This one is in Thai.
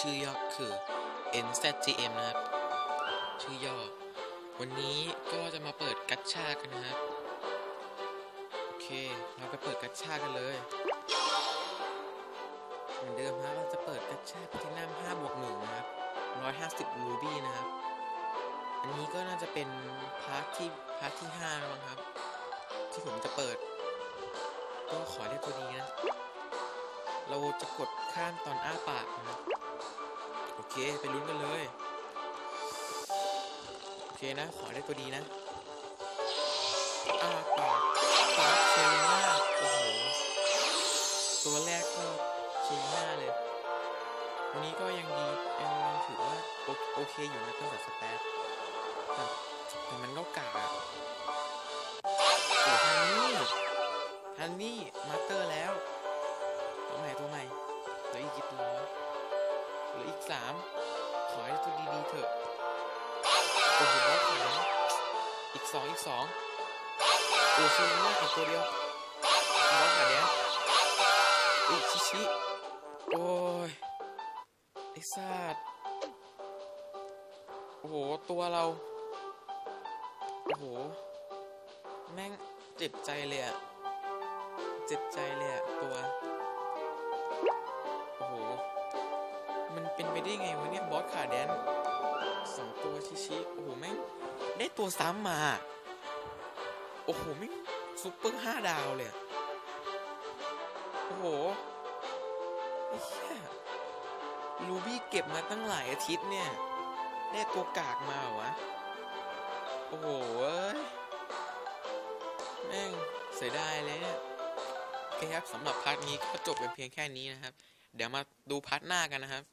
ชื่อย่อคือ N7GM นะครับ ชื่อย่อ วันนี้ก็จะมาเปิดกัชชากันนะครับ โอเค เราไปเปิดกัชชากันเลยเหมือนเดิมครับเราจะเปิดกัชชาพลตินัม5บวก1นะครับ 150รูบี้นะครับ อันนี้ก็น่าจะเป็นพาร์ทที่พาร์ทที่5แล้วครับ ที่ผมจะเปิด ก็ขอได้ตัวดีนะ เราจะกดข้ามตอนอ้าปากนะโอเค ไปลุ้นกันเลย โอเคนะ ขอได้ตัวดีนะ อ้าปากฟาสเชลน่าโอ้โห ตัวแรกก็เชลน่าเลย วันนี้ก็ยังดี ยังถือว่า โอโอเคอยู่นะตั้งแต่สแตทแต่แต่มันก็กากอะ สามขอให้ตัวดีๆเถอะโอ้โหบอสขายอีกสองอีกสองโอ้ชิลน่าอีกตัวเดียวบอสขายแล้วอีกชิชิโอ้ยไอ้ซาดโอ้โห ตัวเรา โอ้โห แม่งเจ็บใจเลยอะเจ็บใจเลยอะตัว ไปได้ไงวะเนี่ยบอสขาแดนสองตัวชิชิโอ้โหแม่งได้ตัวซ้ำมา โอ้โหแม่งซุปเปอร์ห้าดาวเลยโอ้โหไอ้เหี้ยลูบี้เก็บมาตั้งหลายอาทิตย์เนี่ย ได้ตัวกากมาเหรอวะ โอ้โหเอ้ยแม่งเสียดายเลยเนี่ยโอเคครับสำหรับพาร์ทนี้ก็จบเป็นเพียงแค่นี้นะครับ เดี๋ยวมาดูพาร์ทหน้ากันนะครับ